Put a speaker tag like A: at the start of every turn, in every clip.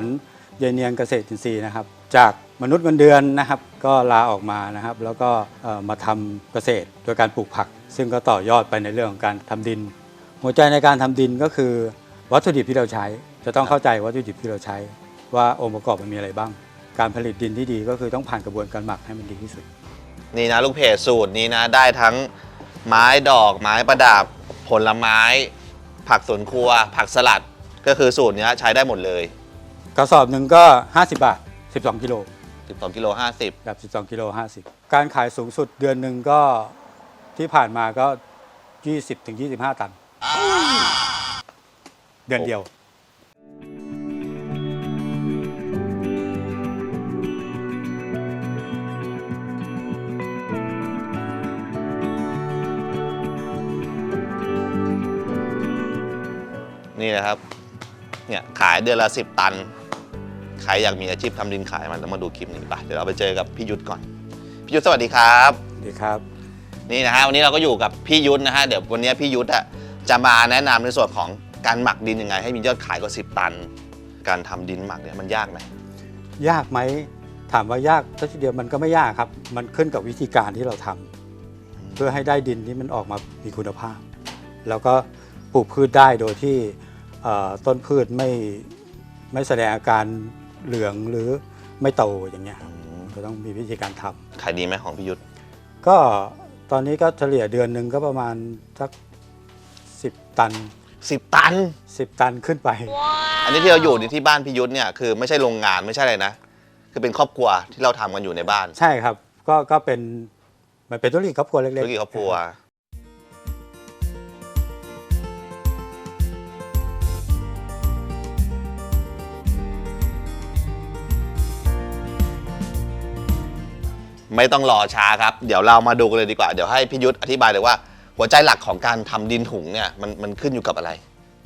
A: นเยายเนียงเกษตรอินทรีย์นะครับ จากมนุษย์เงินเดือนนะครับ ก็ลาออกมานะครับ แล้วก็มาทำเกษตรโดยการปลูกผัก ซึ่งก็ต่อยอดไปในเรื่องของการทำดิน หัวใจในการทำดินก็คือ วัตถุดิบที่เราใช้ จะต้องเข้าใจวัตถุดิบที่เราใช้ ว่าองค์ประกอบมันมีอะไรบ้าง การผลิตดินที่ดีก็คือต้องผ่านกระบวนการหมักให้มันดีที่สุด
B: นี่นะลูกเพจสูตรนี้นะได้ทั้งไม้ดอกไม้ประดับผลไม้ ผักสวนครัว ผักสลัดก็คือสูตรนี้ใช้ได้หมดเลย
A: กระสอบหนึ่งก็ 50 บาท 12 กิโล
B: 12กิโล50
A: แบบ12 กิโล 50 การขายสูงสุดเดือนหนึ่งก็ที่ผ่านมาก็ 20ถึง25 ตัน เดือนเดียว
B: นี่นะครับ เนี่ยขายเดือนละ 10 ตันใครอยากมีอาชีพทำดินขายมันต้องมาดูคลิปนี้ไปเดี๋ยวเราไปเจอกับพี่ยุทธก่อนพี่ยุทธสวัสดีครับ
A: ดีครับ
B: นี่นะฮะวันนี้เราก็อยู่กับพี่ยุทธนะฮะเดี๋ยววันนี้พี่ยุทธอะจะมาแนะนำในส่วนของการหมักดินยังไง ให้มียอดขายกว่า10ตัน การทำดินหมักเนี่ยมันยากไหม
A: ยากไหมถามว่ายากซะทีเดียวมันก็ไม่ยากครับ มันขึ้นกับวิธีการที่เราทำเพื่อให้ได้ดินที่มันออกมามีคุณภาพ แล้วก็ปลูกพืชได้โดยที่เอ่อต้นพืชไม่ไม่แสดงอาการ เหลืองหรือไม่โตอย่างเงี้ยครับก็ต้องมีวิธีการทำ
B: ขายดีไหมของพี่ยุทธ
A: ก็ตอนนี้ก็เฉลี่ยเดือนหนึ่งก็ประมาณสักสิบตัน
B: 10ตัน
A: สิบตันขึ้นไป
B: อันนี้ที่เราอยู่ในที่บ้านพี่ยุทธเนี่ยคือไม่ใช่โรงงานไม่ใช่อะไรนะ คือเป็นครอบครัวที่เราทำกันอยู่ในบ้าน
A: ใช่ครับ ก็ก็เป็นมันเป็นธุรกิจครอบครัวเล็กๆ
B: ธุรกิจครอบครัว ไม่ต้องรอช้าครับ เดี๋ยวเรามาดูกันเลยดีกว่า เดี๋ยวให้พี่ยุทธอธิบายเลยว่า หัวใจหลักของการทำดินถุงเนี่ยมันมันขึ้นอยู่กับอะไร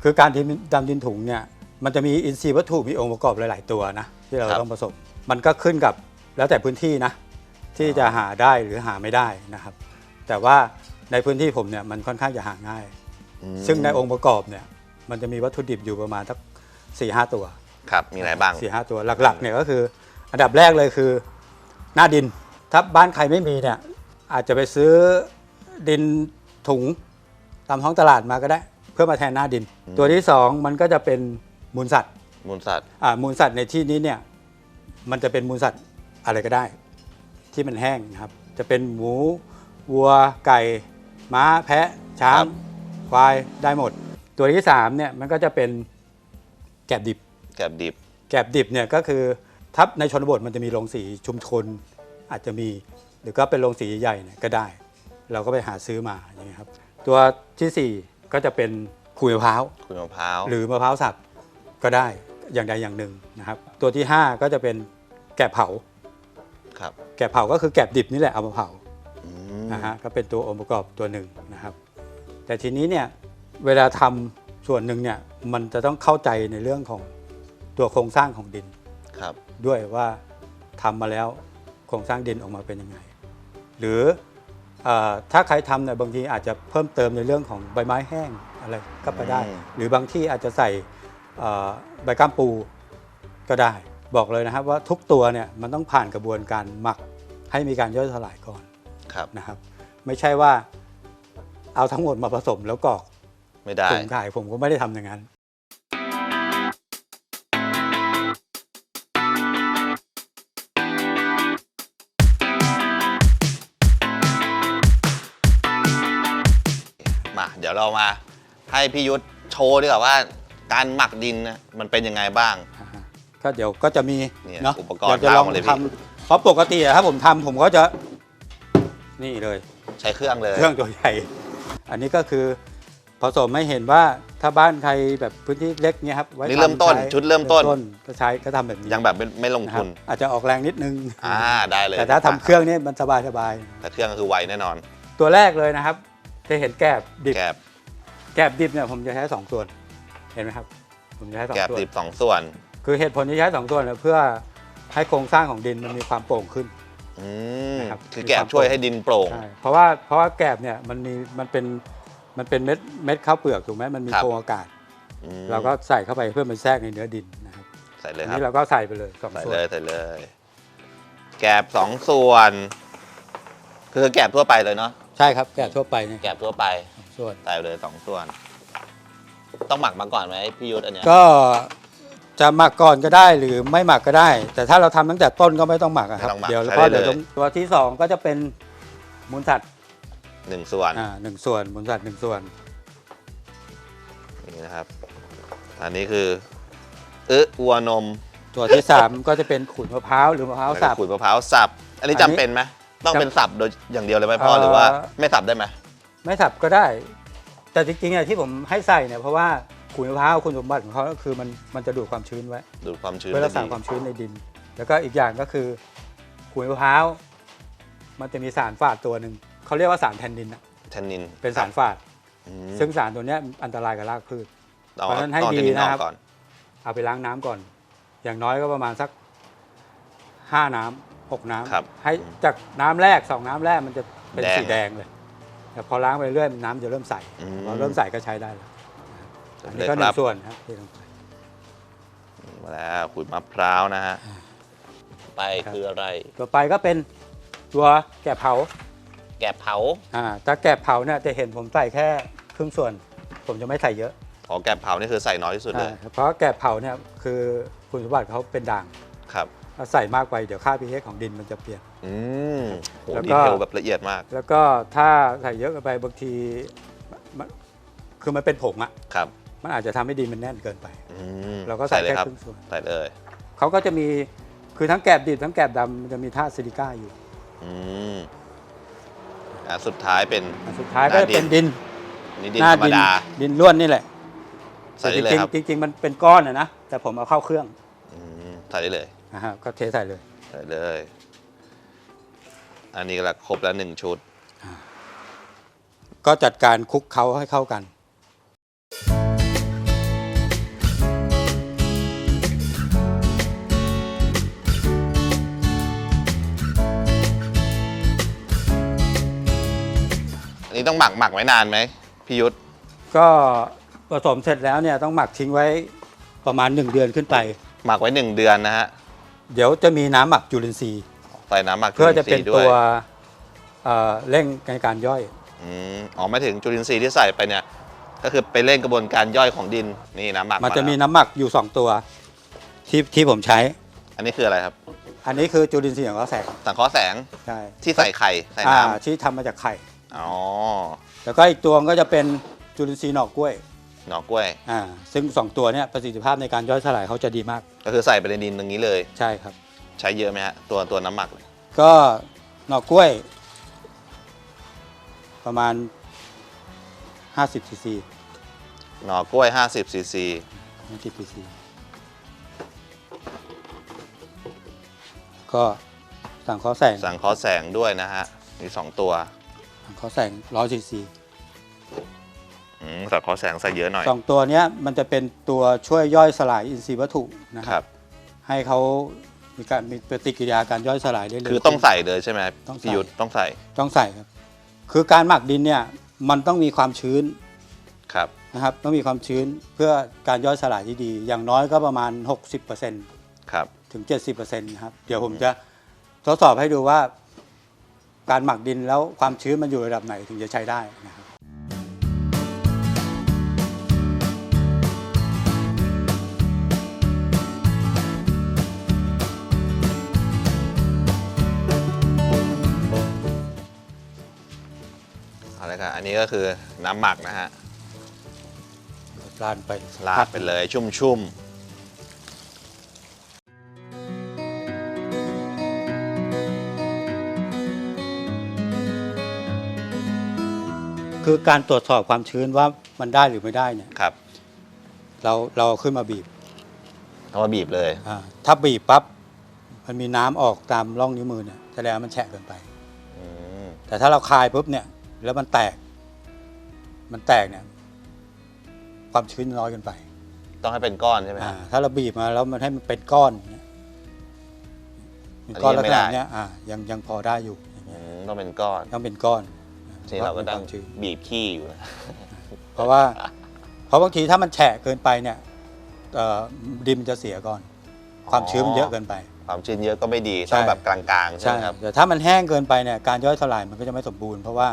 A: คือการที่ดำดินถุงเนี่ยมันจะมีอินทรีย์วัตถุมีองค์ประกอบหลาย ๆ ตัวนะที่เรา
B: ครับ
A: ต้องผสมมันก็ขึ้นกับแล้วแต่พื้นที่นะที่จะหาได้หรือหาไม่ได้นะครับ แต่ว่าในพื้นที่ผมเนี่ยมันค่อนข้างจะหาง่าย
B: อืม
A: ซึ่งในองค์ประกอบเนี่ยมันจะมีวัตถุดิบอยู่ประมาณสักสี่ห้าตัว
B: ครับมีอะไรบ้าง
A: สี่ห้าตัวหลักๆเนี่ยก็คือ อันดับแรกเลยคือหน้าดิน ถ้าบ้านใครไม่มีเนี่ยอาจจะไปซื้อดินถุงตามท้องตลาดมาก็ได้ เพื่อมาแทนหน้าดิน ตัวที่สองมันก็จะเป็นมูลสัตว์
B: มูลสัตว์
A: อ่ามูลสัตว์ในที่นี้เนี่ยมันจะเป็นมูลสัตว์อะไรก็ได้ ที่มันแห้งนะครับ จะเป็นหมูวัวไก่ ม้าแพะช้างควายได้หมด ตัวที่สามเนี่ยมันก็จะเป็นแกบดิบ
B: แกบดิบ
A: แกบดิบเนี่ยก็คือทับในชนบทมันจะมีโรงสีชุมชน อาจจะมี หรือก็เป็นโรงสีใหญ่ๆเนี่ยก็ได้ เราก็ไปหาซื้อมาอย่างเงี้ยครับ ตัวทีสี่4 ก็จะเป็นขุยมะพร้าว
B: คุณมะพร้าว
A: หรือมะพร้าวสับก็ได้อย่างใดอย่างหนึ่งนะครับ ตัวที่ 5 ก็จะเป็นแกบเผา
B: ครับ
A: แกบเผาก็คือแกบดิบนี่แหละเอามาเผา
B: อืม
A: นะฮะก็เป็นตัวองค์ประกอบตัวหนึ่งนะครับ แต่ทีนี้เนี่ยเวลาทำส่วนหนึ่งเนี่ยมันจะต้องเข้าใจในเรื่องของตัวโครงสร้างของดิน
B: ครับ
A: ด้วยว่าทำมาแล้วโครงสร้างดินออกมาเป็นยังไง หรือเออถ้าใครทำเนี่ยบางทีอาจจะเพิ่มเติมในเรื่องของใบไม้แห้งอะไรก็ไปได้ หรือบางที่อาจจะใส่เอ่อใบก้ามปูก็ได้ บอกเลยนะครับว่าทุกตัวเนี่ยมันต้องผ่านกระบวนการหมักให้มีการย่อยสลายก่อน
B: ครับ
A: นะครับ ไม่ใช่ว่าเอาทั้งหมดมาผสมแล้วกรอก
B: ไม่ได้
A: ถุงขายผมก็ไม่ได้ทำอย่างนั้น
B: ยวเรามาให้พี่ยุทธโชว์ดีกว่าว่า การหมักดินนะมันเป็นยังไงบ้าง
A: อ่าฮะก็เดี๋ยวก็จะมี
B: เนี่ย
A: เนาะ
B: อุปกรณ์
A: เดี๋ยวจะลอง
B: ตามมาเลยพี่
A: ทำเพราะปกติอะถ้าผมทำผมก็จะนี่เลย
B: ใช้เครื่องเลย
A: เครื่องตัวใหญ่ อันนี้ก็คือผสมให้เห็นว่าถ้าบ้านใครแบบพื้นที่เล็กเนี่ยครับไว้
B: นี่เริ่มต้น
A: ทำใช้
B: ชุดเริ่มต้น
A: ก็ใช้ก็ทำแบบนี้
B: ยังแบบไม่ไม่ลง
A: นะครั
B: ทุ
A: บ
B: น
A: อาจจะออกแรงนิดนึง
B: อ่าได้เลย
A: แต่ถ้าทำเครื่องนี่มันสบายสบาย
B: แต่เครื่องก็คือไวแน่นอน
A: ๆตัวแรกเลยนะครับ จะเห็นแกบดิบ
B: แกบ
A: แกบดิบเนี่ยผมจะใช้สองส่วน เห็นไหมครับ ผมจะใช้สอง
B: แกบ
A: ส่วน
B: ดิบสองส่วน
A: คือเหตุผลที่ใช้สองส่วนเนี่ยเพื่อให้โครงสร้างของดินมันมีความโปร่งขึ้น
B: อืม
A: นะครับ
B: คือแกบช่วยให้ดินโปร่ง
A: ใช่เพราะว่าเพราะว่าแกบเนี่ยมันมีมันเป็นมันเป็นเม็ดเม็ดข้าวเปลือกถูกไหมมันมี
B: ครับ
A: โพรงอากาศ
B: อืม
A: เราก็ใส่เข้าไปเพื่อมันแทรกในเนื้อดินนะครับ
B: ใส่เลย
A: อัน
B: ครับ
A: นี้เราก็ใส่ไปเลยสอง
B: ใส่
A: ส่ว
B: เล
A: น
B: ยใส่เลย แกบสองส่วน คือแกบทั่วไปเลยเนาะ
A: ใช่ครับแกะทั่วไปเนี่ย
B: แกบทั่วไป
A: สองส่วน
B: ใส่เลยสองส่วน ต้องหมักมาก่อนไหมพี่ยุทธอันเนี้ย
A: ก็จะหมักก่อนก็ได้หรือไม่หมักก็ได้ แต่ถ้าเราทำตั้งแต่ต้นก็ไม่ต้องหมักอะครับ
B: ไม่ต้องหมัก
A: เดี๋ยว
B: ใช้
A: เพราะ
B: ได้
A: เดี๋ยว
B: เลย
A: ตัวที่สองก็จะเป็นมูลสัตว์
B: หนึ่งส่วน
A: อ่าหนึ่งส่วนมูลสัตว์หนึ่งส่วน
B: นี่นะครับ อันนี้คืออึะวัวนม
A: ตัวที่สามก็จะเป็นขุนมะพร้าวหรือมะพร้าว
B: แล้ว
A: สั
B: ก็
A: บ
B: ขูดมะพร้าวสับ อันนี้
A: อั
B: จำ
A: นนี้
B: เป็นไหม ต้อง
A: จำ
B: เป็นสับโดยอย่างเดียวเลยไหมพ่อ
A: เอ่อ
B: หรือว่าไม่สับได้ไหม
A: ไม่สับก็ได้ แต่จริงๆอะที่ผมให้ใส่เนี่ยเพราะว่าขุนมะพร้าวคุณสมบัติของเขาก็คือมันมันจะดูดความชื้นไว้
B: ดูดความชื้น
A: เพื่อรักษา
B: ได้ดี
A: ความชื้นในดิน แล้วก็อีกอย่างก็คือขุยมะพร้าวมันจะมีสารฝาดตัวหนึ่งเขาเรียกว่าสารแทนนินอะ
B: แทนนิน
A: เป็นสารฝาด
B: อืม
A: ซึ่งสารตัวเนี้ยอันตรายกับรากพืช
B: ต้อง
A: เพราะฉะนั้นให้
B: ต้อง
A: ดี
B: แทนินอ
A: นะ
B: อก
A: ครับ
B: ก่อน
A: เอาไปล้างน้ำก่อน อย่างน้อยก็ประมาณสักห้าน้ำ หกน้ำ
B: ครับ
A: ให้จากน้ำแรกสองน้ำแรกมันจะเป็น
B: แดง
A: สีแดงเลยแต่พอล้างไปเรื่อยน้ำจะเริ่มใส
B: อืม
A: พอเริ่มใสก็ใช้ได้แล้วอัน
B: เล
A: นี้
B: ย
A: ก็ห
B: ค
A: นึ่
B: รับ
A: งส่วนครับที่ลงไป
B: มาแล้วขูดมะพร้าวนะฮะ ไป
A: ครับ
B: คืออะไร
A: ต่อไปก็เป็นตัวแกะเผา
B: แกบเผา
A: อ่าถ้าแกะเผาเนี่ยจะเห็นผมใส่แค่ครึ่งส่วน ผมจะไม่ใส่เยอะ
B: อ๋อแกบเผานี่คือใส่น้อยที่สุดเลย
A: อ่าเพราะแกะเผาเนี่ยคือคุณสมบัติเขาเป็นด่าง
B: ครับ
A: ถ้าใส่มากไปเดี๋ยวค่า pH ของดินมันจะเปลี่ยน
B: อืมโห
A: แล้ว
B: ดี
A: ก็
B: เทลแบบละเอียดมาก
A: แล้วก็ถ้าใส่เยอะเกินไปบางทีมันคือมันเป็นผงอะ
B: ครับ
A: มันอาจจะทำให้ดินมันแน่นเกินไป
B: อืม
A: เราก็ใส่
B: เลย
A: แค่
B: ครับ
A: ครึ่งส่วน
B: ใส่เลย
A: เขาก็จะมีคือทั้งแกบดิบทั้งแกบดำมันจะมีธาตุซิลิก้าอยู่
B: อืมอะสุดท้ายเป็น
A: อันสุดท้ายก็จะเป็นดิน
B: นี่ดิน
A: หน้า
B: ธรรม
A: ดิน
B: ดา
A: ดินล้วนนี่แหละ
B: ใส่
A: แต่
B: ได้
A: จ
B: เลย
A: ริง
B: ครับ
A: ๆจริงๆมันเป็นก้อนอะนะแต่ผมเอาเข้าเครื่อง
B: อืมใส่ได้เลย
A: นะฮะก็เทใส่เลย
B: ใส่เลย อันนี้ก็ละครบแล้วหนึ่งชุด
A: ก็จัดการคลุกเคล้าให้เข้ากัน
B: อันนี้ต้องหมักหมักไว้นานไหมพี่ยุทธ
A: ก็ผสมเสร็จแล้วเนี่ยต้องหมักทิ้งไว้ประมาณ 1 เดือนขึ้นไป
B: หมักไว้หนึ่งเดือนนะฮะ
A: เดี๋ยวจะมีน้ำหมักจุลินทรีย์
B: ใส่น้ำหมัก
A: เพื่อจะ
B: จุ
A: เป็น
B: ลิทรีย์ด้ว
A: ตั
B: ยว
A: เอ่อเร่งในการย่อย
B: อืมอ๋อไม่ถึงจุลินทรีย์ที่ใส่ไปเนี่ย ก็คือไปเร่งกระบวนการย่อยของดินนี่น้ำหมัก
A: มันจะมีา
B: แล้ว
A: น้ำหมักอยู่ 2 ตัวที่ที่ผมใช้
B: อันนี้คืออะไรครับ
A: อันนี้คือจุลินทรีย์ของเขาแสง
B: สังเคราะห์แสง
A: ใช่
B: ที่ใส่ไข่ใส่
A: อ่า
B: น้
A: ที่ทำมาจากไข่ำ
B: อ๋อ
A: แล้วก็อีกตัวก็จะเป็นจุลินทรีย์หน่อกล้วย
B: หน่อกล้วย
A: อ่าซึ่งสองตัวเนี่ยประสิทธิภาพในการย่อยสลายเขาจะดีมาก
B: ก็คือใส่ไปในดินตรงนี้เลย
A: ใช่ครับ
B: ใช้เยอะไหมฮะตัวตัวน้ำหมักเลย
A: ก็หน่อกล้วย ประมาณ 50ซีซี
B: หน่อกล้วย 50ซีซี
A: 50ซีซีก็สั่งข้อแสง
B: สังเคราะห์แสงด้วยนะฮะมีสองตัว
A: สั่งข้อแสง100ซีซี
B: อืม สังเคราะห์แสงใส่เยอะหน่อย
A: สองตัวเนี้ยมันจะเป็นตัวช่วยย่อยสลายอินทรีย์วัตถุนะค
B: ค
A: รั
B: รับ บ
A: ให้เขามีการมีปฏิกิริยาการย่อยสลายได้เร็ว
B: คือต้องใส่เลยใช่ไหม
A: ต้องใส่
B: พี่ยุทธต้องใส่
A: ต้องใส่ครับ คือการหมักดินเนี่ยมันต้องมีความชื้น
B: ครับ
A: นะครับต้องมีความชื้นเพื่อการย่อยสลายที่ดี อย่างน้อยก็ประมาณ 60%
B: ครับ
A: ถึง 70%นะครับเดี๋ยวผมจะทดสอบให้ดูว่า การหมักดินแล้วความชื้นมันอยู่ระดับไหนถึงจะใช้ได้นะครับ
B: นนี้ก็คือน้ำหมักนะฮะ
A: ลาดไปสัก
B: ลา
A: พั
B: ด
A: ก
B: ไปเลยชุ่ม
A: คือการตรวจสอบความชื้นว่ามันได้หรือไม่ได้เนี่ย
B: ๆครับ
A: เราเราเอาขึ้นมาบีบ
B: เอามาบีบเลย
A: อ่าถ้าบีบปั๊บมันมีน้ำออกตามร่องนิ้วมือเนี่ยแสดงว่ามันแฉะเกินไป
B: อืม
A: แต่ถ้าเราคลายปุ๊บเนี่ย แล้วมันแตก มันแตกเนี่ย ความชื้นน้อยเกินไป
B: ต้องให้เป็นก้อนใช่ไหม
A: อ่า
B: ฮะ
A: ถ้าเราบีบมาแล้วมันให้มันเป็นก้อนเนี่ยเป็นก้อน
B: อั
A: ลั
B: น
A: ก
B: นี้
A: ษ
B: ยังไม่ได้
A: ณะเนี้ยอ่ายังยังพอได้อยู่อย่าง
B: อื
A: เงี้ย
B: มต้องเป็นก้อน
A: ต้องเป็นก้อน
B: ที่เราก็
A: พะ
B: ต้อง
A: มีความชื้น
B: บีบขี้อยู่นะ
A: เพราะว่า เพราะบางทีถ้ามันแฉะเกินไปเนี่ยเอ่อดินมันจะเสียก่อน ความชื้นมันเยอะเกินไป
B: ความชื้นเยอะก็ไม่ดี
A: ใช่
B: ต้องแบบกลางๆใช่
A: ใช่
B: ไหมครับ
A: แต่ถ้ามันแห้งเกินไปเนี่ยการย่อยสลายมันก็จะไม่สมบูรณ์เพราะว่า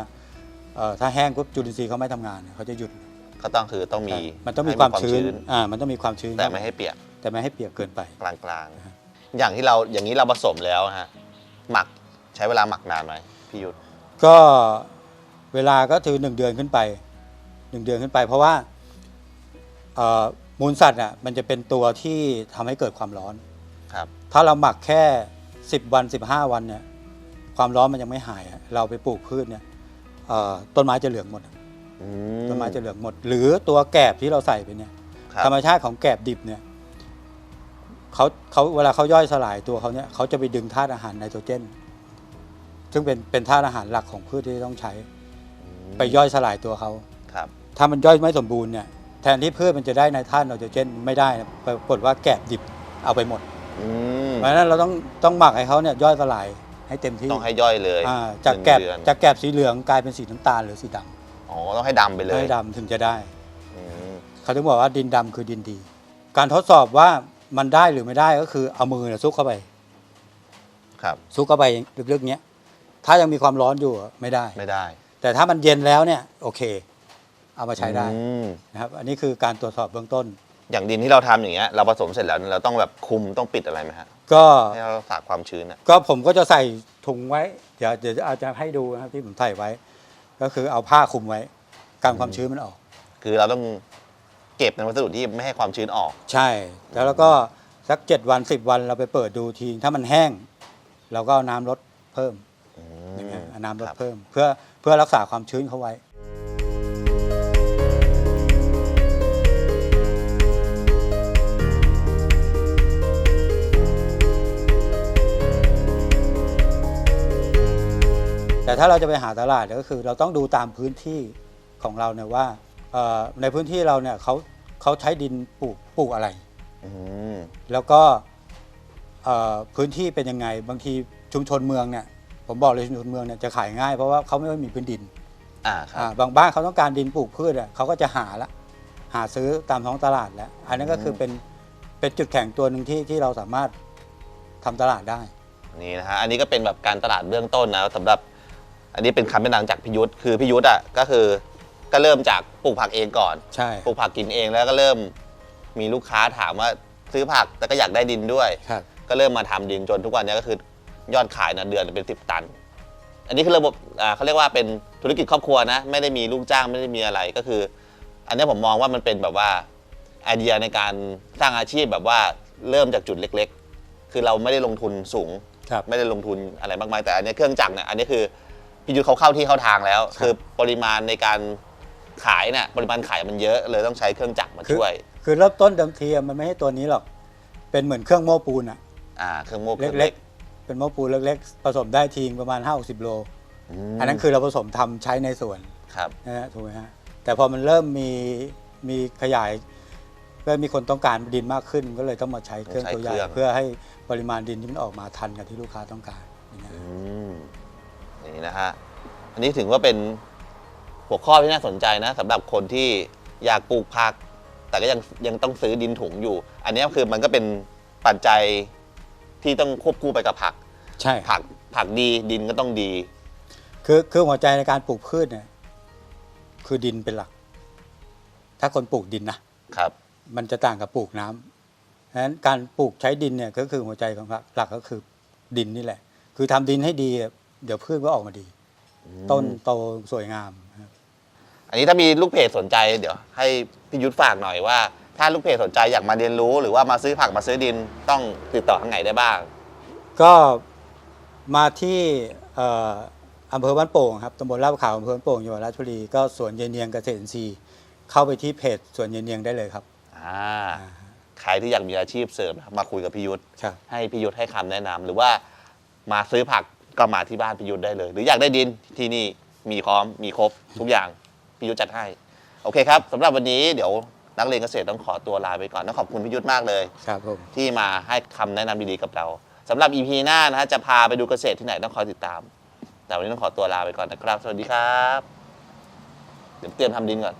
A: เอ่อถ้าแห้งปุ๊บจุลินทรีย์เขาไม่ทำงานเนี่ยเขาจะหยุด
B: ก็ต้องคือต้องมี
A: มันต้องมี
B: ให้
A: ความชื้นอ่ามันต้องมีความชื้น
B: แต่ไม่ให้เปียก
A: แต่ไม่ให้เปียกเกินไป
B: กลางๆอย่างที่เราอย่างนี้เราผสมแล้วฮะหมักใช้เวลาหมักนานไหมพี่ยุทธ
A: ก็เวลาก็ถือหนึ่งเดือนขึ้นไปหนึ่งเดือนขึ้นไป เพราะว่าเอ่อมูลสัตว์อะมันจะเป็นตัวที่ทำให้เกิดความร้อน
B: ครับ
A: ถ้าเราหมักแค่ 10 วัน 15 วันเนี่ยความร้อนมันยังไม่หายอะเราไปปลูกพืชเนี่ย เอ่อต้นไม้จะเหลืองหมด
B: อื
A: ต้นไม้จะเหลืองหมด หรือตัวแกบที่เราใส่ไปเนี่ย
B: ครับ
A: ธรรมชาติของแกบดิบเนี่ยเขาเขาเวลาเขาย่อยสลายตัวเขาเนี่ยเขาจะไปดึงธาตุอาหารไนโตรเจน ซึ่งเป็นเป็นธาตุอาหารหลักของพืชที่ต้องใช้ ไปย่อยสลายตัวเขา
B: ครับ
A: ถ้ามันย่อยไม่สมบูรณ์เนี่ยแทนที่พืชมันจะได้ในธาตุไนโตรเจนไม่ได้นะปรากฏว่าแกบดิบเอาไปหมด
B: อืม
A: เพราะฉะนั้นเราต้องต้องหมักให้เขาเนี่ยย่อยสลาย ให้เต็มที่
B: ต้องให้ย่อยเลย
A: อ่าจาก
B: หนึ่ง
A: แกบ
B: เดือน
A: จากแกบสีเหลืองกลายเป็นสีน้ำตาลหรือสีดำ
B: อ๋อต้องให้ดำไปเลย
A: ให้ดำถึงจะได้
B: อืม
A: เขาถึงบอกว่าดินดำคือดินดี การทดสอบว่ามันได้หรือไม่ได้ก็คือเอามือเนี่ยซุกเข้าไป
B: ครับ
A: ซุกเข้าไปลึกๆเนี้ยถ้ายังมีความร้อนอยู่อะไม่ได้
B: ไม่ได้
A: แต่ถ้ามันเย็นแล้วเนี่ยโอเค เอามาใช้ได้
B: อืม
A: นะครับอันนี้คือการตรวจสอบเบื้องต้น
B: อย่างดินที่เราทำอย่างเงี้ยเราผสมเสร็จแล้วเราต้องแบบคุมต้องปิดอะไรไหมฮะ
A: ก็
B: ให้เรารักษาความชื้นอะ
A: ก็ผมก็จะใส่ถุงไว้ เดี๋ยวเดี๋ยวอาจจะให้ดูนะครับที่ผมใส่ไว้ ก็คือเอาผ้าคลุมไว้กันความชื้นมันออก
B: คือเราต้องเก็บในวัสดุที่ไม่ให้ความชื้นออก
A: ใช่ แล้วเราก็สักเจ็ดวันสิบวันเราไปเปิดดูทีถ้ามันแห้ง เราก็เอาน้ำลดเพิ่ม
B: อื
A: อย่างเงี้ยเอาน้ำลด
B: ครับ
A: เพิ่ม เพื่อเพื่อรักษาความชื้นเขาไว้ แต่ถ้าเราจะไปหาตลาดเนี่ยก็คือเราต้องดูตามพื้นที่ของเราเนี่ยว่าเอ่อในพื้นที่เราเนี่ยเขาเขาใช้ดินปลูกปลูกอะไร
B: อืม
A: แล้วก็เอ่อพื้นที่เป็นยังไงบางทีชุมชนเมืองเนี่ยผมบอกเลยชุมชนเมืองเนี่ยจะขายง่ายเพราะว่าเขาไม่ค่อยมีพื้นดิน
B: อ่าครับ
A: อ่าบางบ้านเขาต้องการดินปลูกพืชอะเขาก็จะหาละหาซื้อตามท้องตลาดแล้ว อันนั้นก็คือเป็นเป็นจุดแข็งตัวหนึ่งที่ที่เราสามารถทำตลาดได้
B: นี่นะฮะอันนี้ก็เป็นแบบการตลาดเบื้องต้นนะสำหรับ อันนี้เป็นคำแนะนำจากพิยุทธ์คือพิยุทธ์อะก็คือก็เริ่มจากปลูกผักเองก่อน
A: ใช่
B: ปลูกผักกินเองแล้วก็เริ่มมีลูกค้าถามว่าซื้อผักแต่ก็อยากได้ดินด้วย
A: ครับ
B: ก็เริ่มมาทำดินจนทุกวันนี้ก็คือยอดขายนะเดือนเป็นสิบตัน อันนี้คือระบบอ่าเขาเรียกว่าเป็นธุรกิจครอบครัวนะ ไม่ได้มีลูกจ้างไม่ได้มีอะไรก็คือ อันนี้ผมมองว่ามันเป็นแบบว่าไอเดียในการสร้างอาชีพแบบว่าเริ่มจากจุดเล็ก ๆ คือเราไม่ได้ลงทุนสูง
A: ครับ
B: ไม่ได้ลงทุนอะไรมากมายแต่อันนี้เครื่องจักรเนี่ยอันนี้คือ พี่ยุทธเขาเข้าที่เข้าทางแล้ว
A: ครับ
B: คือปริมาณในการขายเนี่ยปริมาณขายมันเยอะเลยต้องใช้เครื่องจักรมา
A: คือ
B: ช่วย
A: คือเริ่มต้นเดิมทีอะมันไม่ใช่ตัวนี้หรอก เป็นเหมือนเครื่องโม้ปูนอะ
B: อ่าเครื่องโม้เครื่อง
A: เล็กๆ เป็นโม้ปูนเล็กๆ ผสมได้ทีประมาณ5 6 0โล
B: ม
A: อันนั้นคือเราผสมทำใช้ในสวน
B: ครับ
A: นะฮะถูกไหมฮะ แต่พอมันเริ่มมีมีขยายเริ่มมีคนต้องการดินมากขึ้น ก็เลยต้องมาใช้เครื่องตัวใหญ่เพื่อให้ปริมาณดินที่มันออกมาทันกับที่ลูกค้าต้องการอย่างเงี้ย
B: อืม นี่นะฮะอันนี้ถือว่าเป็นหัวข้อที่น่าสนใจนะสำหรับคนที่อยากปลูกผัก แต่ก็ยังยังต้องซื้อดินถุงอยู่ อันนี้คือมันก็เป็นปัจจัยที่ต้องควบคู่ไปกับผัก
A: ใช่
B: ผักผักดีดินก็ต้องดี
A: คือคือหัวใจในการปลูกพืชเนี่ยคือดินเป็นหลัก ถ้าคนปลูกดินนะครับ มันจะต่างกับปลูกน้ำฉะนั้นการปลูกใช้ดินเนี่ยก็คือหัวใจของหลักก็คือดินนี่แหละ คือทำดินให้ดีอะ เดี๋ยวพืชก็ออกมาดี ต้นโตสวยงามครับ
B: อันนี้ถ้ามีลูกเพจสนใจเดี๋ยว ให้พี่ยุทธฝากหน่อยว่า ถ้าลูกเพจสนใจอยากมาเรียนรู้หรือว่ามาซื้อผักมาซื้อดินต้องติดต่อทางไหนได้บ้าง
A: ก็มาที่เอ่ออำเภอบ้านโป่งครับตำบลลาดขาวอำเภอบ้านโป่งจังหวัดราชบุรีก็สวนเยนเนียงเกษตรอินทรีย์เข้าไปที่เพจสวนเยนเนียงได้เลยครับ
B: อ่าใครที่อยากมีอาชีพเสริมนะครับมาคุยกับพี่ยุทธ
A: ครับ
B: ให้พี่ยุทธให้คำแนะนำหรือว่ามาซื้อผัก ก็มาที่บ้านพี่ยุทธได้เลย หรืออยากได้ดินที่นี่มีพร้อมมีครบทุกอย่างพี่ยุทธจัดให้ โอเคครับสำหรับวันนี้เดี๋ยวนักเรียนเกษตรต้องขอตัวลาไปก่อนต้องขอบคุณพี่ยุทธมากเลย
A: ครับผม
B: ที่มาให้คำแนะนำดีๆกับเราสำหรับ EP หน้านะฮะจะพาไปดูเกษตรที่ไหนต้องคอยติดตาม แต่วันนี้ต้องขอตัวลาไปก่อนนะครับ สวัสดีครับ เดี๋ยวเตรียมทำดินก่อน